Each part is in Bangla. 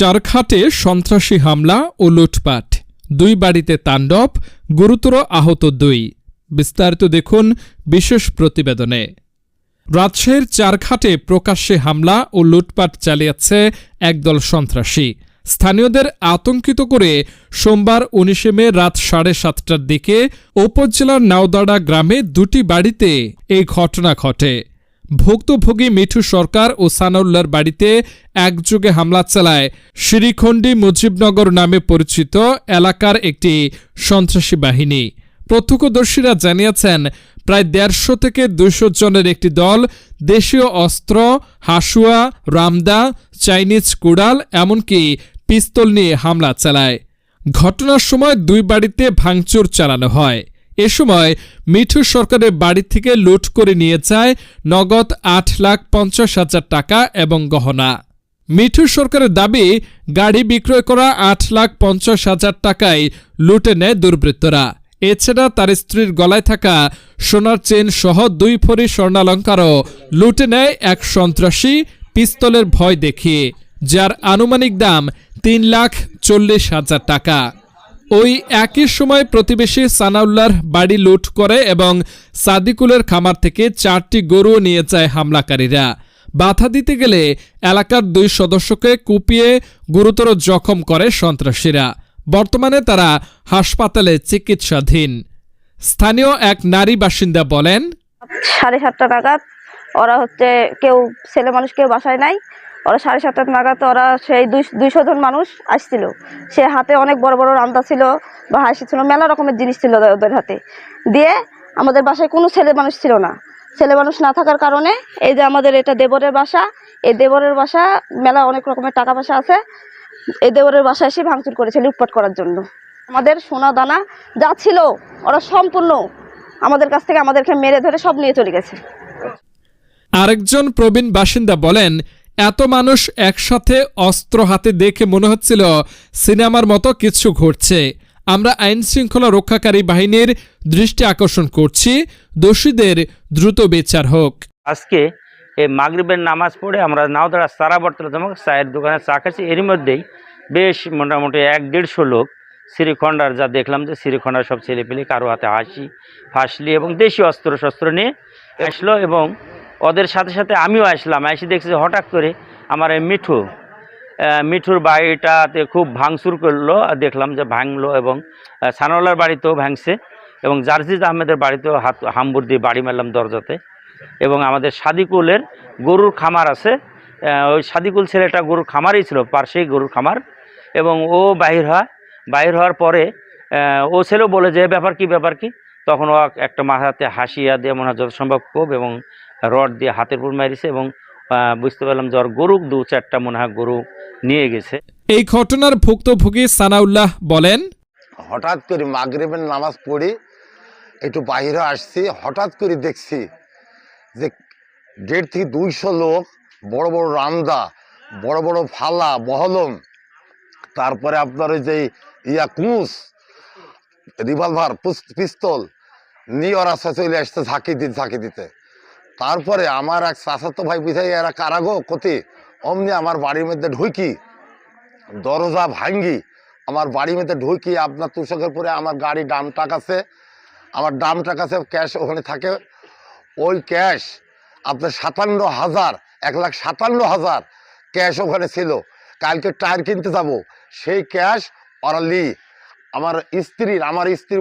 চারখাটে সন্ত্রাসী হামলা ও লুটপাট। দুই বাড়িতে তাণ্ডব, গুরুতর আহত দুই। বিস্তারিত দেখুন বিশেষ প্রতিবেদনে। রাজশাহীর চারঘাটে প্রকাশ্যে হামলা ও লুটপাট চালিয়েছে একদল সন্ত্রাসী। স্থানীয়দের আতঙ্কিত করে সোমবার উনিশে মে রাত সাড়ে সাতটার দিকে উপজেলার নাওদাড়া গ্রামে দুটি বাড়িতে এই ঘটনা ঘটে। ভুক্তভোগী মিঠু সরকার ও সানাউল্লার বাড়িতে একযোগে হামলা চালায়। শিরিখণ্ডী মুজিবনগর নামে পরিচিত এলাকার একটি সন্ত্রাসী বাহিনী। প্রত্যক্ষদর্শীরা জানিয়েছেন, প্রায় দেড়শো থেকে দুশো জনের একটি দল দেশীয় অস্ত্র, হাসুয়া, রামদা, চাইনিজ কুড়াল এমনকি পিস্তল নিয়ে হামলা চালায়। ঘটনার সময় দুই বাড়িতে ভাঙচুর চালানো হয়। এ সময় মিঠু সরকারের বাড়ি থেকে লুট করে নিয়ে যায় নগদ আট লাখ পঞ্চাশ হাজার টাকা এবং গহনা। মিঠু সরকারের দাবি, গাড়ি বিক্রয় করা আট লাখ পঞ্চাশ হাজার টাকায় লুটে নেয় দুর্বৃত্তরা। এছাড়া তার স্ত্রীর গলায় থাকা সোনার চেন সহ দুই ফরি স্বর্ণালঙ্কারও লুটে নেয় এক সন্ত্রাসী পিস্তলের ভয় দেখিয়ে, যার আনুমানিক দাম তিন লাখ চল্লিশ হাজার টাকা। ওই একই সময় প্রতিবেশী সানাউল্লাহর বাড়ি লুট করে এবং সাদিকুলের খামার থেকে চারটি গরু নিয়ে যায় হামলাকারীরা। বাধা দিতে গেলে এলাকার দুই সদস্যকে কুপিয়ে গুরুতর জখম করে সন্ত্রাসীরা। বর্তমানে তারা হাসপাতালে চিকিৎসাধীন। স্থানীয় এক নারী বাসিন্দা বলেন, সাড়ে সাতটা নাগাদ ওরা হচ্ছে কেউ ছেলে মানুষ কেউ বাসায় নাই। ওরা সাড়ে সাতটা নাগাদ ওরা সেই দুই- দুইশো জন মানুষ আসছিল। সে হাতে অনেক বড় বড় রান্দা ছিল বা হাসি ছিল মেলা রকমের জিনিস ছিল ওদের হাতে। দিয়ে আমাদের বাসায় কোনো ছেলে মানুষ ছিল না। ছেলে মানুষ না থাকার কারণে এই যে আমাদের এটা দেবরের বাসা, এই দেবরের বাসা মেলা অনেক রকমের টাকা পয়সা আছে। এই দেবরের বাসা এসে ভাঙচুর করেছে লুটপাট করার জন্য। আমাদের সোনা দানা যা ছিল, ওরা সম্পূর্ণ আমাদের কাছ থেকে আমাদেরকে মেরে ধরে সব নিয়ে চলে গেছে। আরেকজন প্রবীণ বাসিন্দা বলেন এত মানুষ একসাথে অস্ত্র হাতে দেখে মনে হচ্ছিল সিনেমার মতো কিছু ঘটছে। আমরা আইন শৃঙ্খলা রক্ষাকারী বাহিনীর দৃষ্টি আকর্ষণ করছি। দোষীদের দ্রুত বিচার হোক। আজকে এই মাগরিবের নামাজ পড়ে আমরা নাওদারা সারা বর্তমান চায়ের দোকানে চা খাচ্ছি। এরই মধ্যেই বেশ মোটামুটি এক দেড়শো লোক শ্রীখণ্ডার যা দেখলাম যে শ্রীখণ্ডার সব ছেলেপেলে কারও হাতে হাসি, ফাঁসলি এবং দেশি অস্ত্র শস্ত্র নিয়ে আসলো এবং ওদের সাথে সাথে আমিও আসলাম এসে দেখছি হঠাৎ করে আমার এই মিঠু মিঠুর বাড়িটাতে খুব ভাঙচুর করল দেখলাম যে ভাঙলো এবং আহ, সানোয়ালার বাড়িতেও ভাঙছে এবং জার্জিদ আহমেদের বাড়িতেও হাত হাম্বুর দিয়ে বাড়ি মারলাম দরজাতে এবং আমাদের সাদিকুলের গরুর খামার আছে ওই সাদিকুল ছেলেটা গরুর খামারই ছিল পার্শ্বেই গরুর খামার এবং ও বাহির হয় বাহির হওয়ার পরে ও ছেলেও বলে যে ব্যাপার কি ব্যাপার কি? তখন ও একটা মাথাতে হাসিয়া দিয়ে মনে হয় যত সম্ভব কোপ এবং রড দিয়ে হাতের উপর মারিছে এবং বুঝতে পারলাম যে ওর গরু দু চারটা মনে হয় গরু নিয়ে গেছে। এই ঘটনার ভুক্তভোগী সানাউল্লাহ বলেন হঠাৎ করে মাগরিবের নামাজ পড়ি একটু বাইরে আসছি হঠাৎ করে দেখছি যে দেড় থেকে দুইশো লোক বড় বড় রান্দা বড় বড় ফালা বহলম তারপরে আপনার ওই যে ইয়া কুস রিভলভার পিস্তল নিয়ে ওরা চলে আসছে ঝাঁকি দিতে ঝাঁকি দিতে। তারপরে আমার এক চাচাতো ভাই বুঝাই এরা কারাগো কতি অমনি আমার বাড়ির মধ্যে ঢুকি দরজা ভাঙ্গি, আমার বাড়ির মধ্যে ঢুকি আপনার তুষকের পরে আমার গাড়ি ডাম টাক আছে, আমার ডাম টাক আছে, ক্যাশ ওখানে থাকে। ওই ক্যাশ আপনার সাতান্ন হাজার, এক লাখ সাতান্ন হাজার ক্যাশ ওখানে ছিল। কালকে টায়ার কিনতে যাব, সেই ক্যাশ ওরা লি আমার স্ত্রীর আমার স্ত্রীর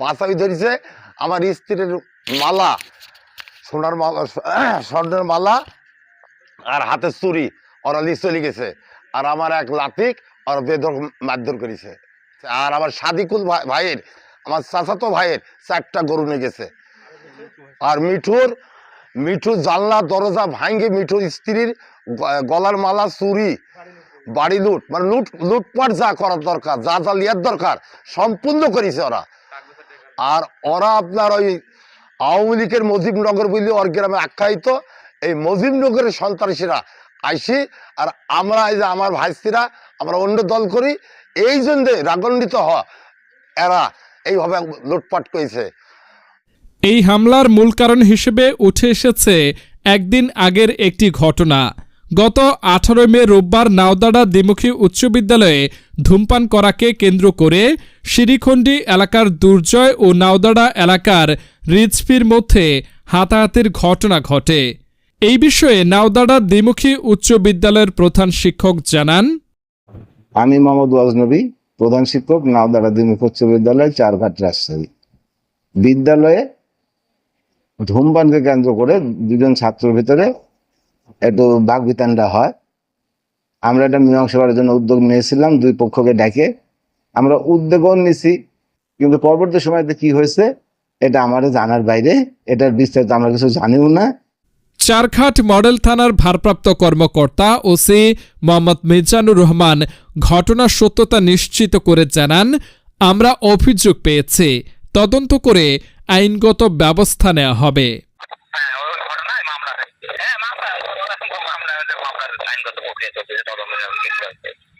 পাশাই ধরেছে, আমার স্ত্রীর মালা সোনার মালা, স্বর্ণের মালা আর হাতের চুরি ওরা লি চলে গেছে। আর আমার এক লাতিক আর বেদর মারধর করেছে। আর আমার সাদিকুল ভাই- ভাইয়ের, আমার চাচাতো ভাইয়ের চারটা গরু নিয়ে গেছে। আর মিঠুর মিঠুর জানলা, দরজা ভাঙ্গে মিঠুর স্ত্রীর গলার মালা চুরি বাড়ি লুট। মানে লুট, লুটপাট যা করার দরকার, যা যা লিয়ার দরকার, সম্পূর্ণ করেছে ওরা। আর ওরা আপনার ওই আওয়ামী লীগের মজিবনগর বলে ওর গ্রামে আখ্যায়িত এই মজিবনগরের সন্ত্রাসীরা আইসি আর আমরা এই যে আমার ভাইস্তিরা আমরা অন্য দল করি, এই জন্য রাগণ্ডিত হ এরা এইভাবে লুটপাট করেছে। এই হামলার মূল কারণ হিসেবে উঠে এসেছে একদিন আগের একটি ঘটনা। গত আঠারোই মে রোববার নাওদাড়া দ্বিমুখী উচ্চ বিদ্যালয়ে ধূমপান করাকে কেন্দ্র করে শিরিখণ্ডি এলাকার দুর্জয় ও নাওদাড়া এলাকার রিজফির মধ্যে হাতাহাতির ঘটনা ঘটে। এই বিষয়ে নাওদাড়া দ্বিমুখী উচ্চ বিদ্যালয়ের প্রধান শিক্ষক জানান, আমি মোহাম্মদ ওয়াজনবী প্রধান শিক্ষক, নাওদাড়া দ্বিমুখ উচ্চ বিদ্যালয় চারঘাট রাজশাহী। বিদ্যালয়ে ধূমপানকে কেন্দ্র করে দুজন ছাত্রের ভিতরে একটু বাঘ বিতানটা হয়। আমরা এটা মীমাংসা করার জন্য উদ্যোগ নিয়েছিলাম, দুই পক্ষকে ডেকে। আমরা উদ্যোগও নিছি কিন্তু পরবর্তী সময়তে কি হয়েছে, এটা আমার জানার বাইরে। এটার বিস্তারিত আমরা কিছু জানিও না। চারঘাট মডেল থানার ভারপ্রাপ্ত কর্মকর্তা ওসি মোহাম্মদ মিজানুর রহমান ঘটনার সত্যতা নিশ্চিত করে জানান, আমরা অভিযোগ পেয়েছি। তদন্ত করে আইনগত ব্যবস্থা নেওয়া হবে হ্যাঁ ওই ঘটনায় মামলা হয়েছে হ্যাঁ মামলা মামলা মামলা